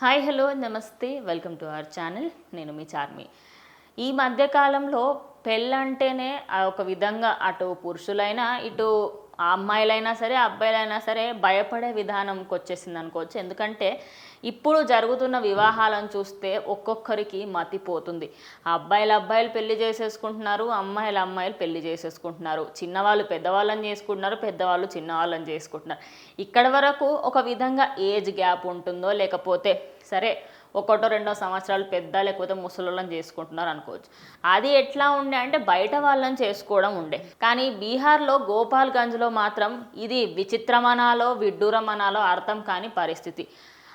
Hi hello namaste welcome to our channel. నేను మీ చార్మి. ఈ మధ్యకాలంలో పెళ్ళంటేనే ఒక విధంగా అటు పురుషులైనా ఇటు ఆ అమ్మాయిలైనా సరే అబ్బాయిలైనా సరే భయపడే విధానంకి వచ్చేసింది అనుకోవచ్చు. ఎందుకంటే ఇప్పుడు జరుగుతున్న వివాహాలను చూస్తే ఒక్కొక్కరికి మతిపోతుంది. అబ్బాయిలు అబ్బాయిలు పెళ్ళి చేసేసుకుంటున్నారు అమ్మాయిలు అమ్మాయిలు పెళ్ళి చేసేసుకుంటున్నారు. చిన్నవాళ్ళు పెద్దవాళ్ళని చేసుకుంటున్నారు పెద్దవాళ్ళు చిన్నవాళ్ళని చేసుకుంటున్నారు. ఇక్కడ వరకు ఒక విధంగా ఏజ్ గ్యాప్ ఉంటుందో లేకపోతే సరే ఒకటో రెండో సంవత్సరాలు పెద్ద లేకపోతే ముసలోళ్ళని చేసుకుంటున్నారు అనుకోవచ్చు. అది ఎట్లా ఉండే అంటే బయట వాళ్ళని చేసుకోవడం ఉండే. కానీ బీహార్లో గోపాల్గంజ్లో మాత్రం ఇది విచిత్రమనాలో విడ్డూరమనాలో అర్థం కాని పరిస్థితి.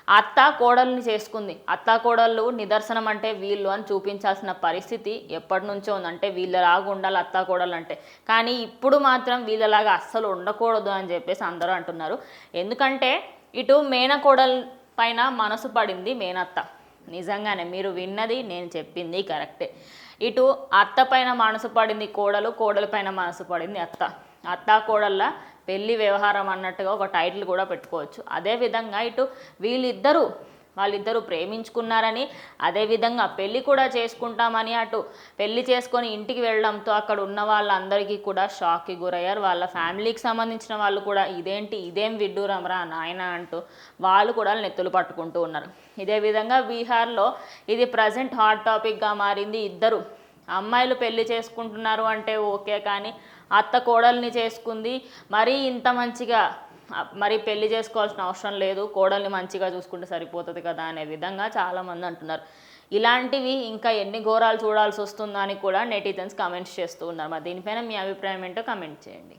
అత్త కోడల్ని చేసుకుంది. అత్త కోడళ్ళు నిదర్శనం అంటే వీళ్ళు అని చూపించాల్సిన పరిస్థితి ఎప్పటి నుంచో ఉందంటే వీళ్ళలాగా ఉండాలి అత్త కోడలు అంటే. కానీ ఇప్పుడు మాత్రం వీళ్ళలాగా అస్సలు ఉండకూడదు అని చెప్పేసి అందరూ అంటున్నారు. ఎందుకంటే ఇటు మేనకోడల్ పైన మనసు పడింది మేనత్త. నిజంగానే మీరు విన్నది నేను చెప్పింది కరెక్టే. ఇటు అత్త పైన మనసు పడింది కోడలు కోడల పైన మనసు పడింది అత్త. అత్త కోడళ్ళ పెళ్ళి వ్యవహారం అన్నట్టుగా ఒక టైటిల్ కూడా పెట్టుకోవచ్చు. అదేవిధంగా ఇటు వీళ్ళిద్దరూ వాళ్ళిద్దరూ ప్రేమించుకున్నారని అదేవిధంగా పెళ్ళి కూడా చేసుకుంటామని అటు పెళ్ళి చేసుకొని ఇంటికి వెళ్ళడంతో అక్కడ ఉన్న వాళ్ళందరికీ కూడా షాక్కి గురయ్యారు. వాళ్ళ ఫ్యామిలీకి సంబంధించిన వాళ్ళు కూడా ఇదేంటి ఇదేం విడ్డూరం రా నాయన అంటూ వాళ్ళు కూడా నెత్తులు పట్టుకుంటూ ఉన్నారు. ఇదే విధంగా బీహార్లో ఇది ప్రజెంట్ హాట్ టాపిక్గా మారింది. ఇద్దరు అమ్మాయిలు పెళ్ళి చేసుకుంటున్నారు అంటే ఓకే కానీ అత్త కోడల్ని చేసుకుంది. మరీ ఇంత మంచిగా మరి పెళ్ళి చేసుకోవాల్సిన అవసరం లేదు కోడల్ని మంచిగా చూసుకుంటే సరిపోతుంది కదా అనే విధంగా చాలామంది అంటున్నారు. ఇలాంటివి ఇంకా ఎన్ని ఘోరాలు చూడాల్సి వస్తుందని కూడా నెటిజన్స్ కామెంట్స్ చేస్తూ ఉన్నారు. మరి దీనిపైన మీ అభిప్రాయం ఏంటో కమెంట్ చేయండి.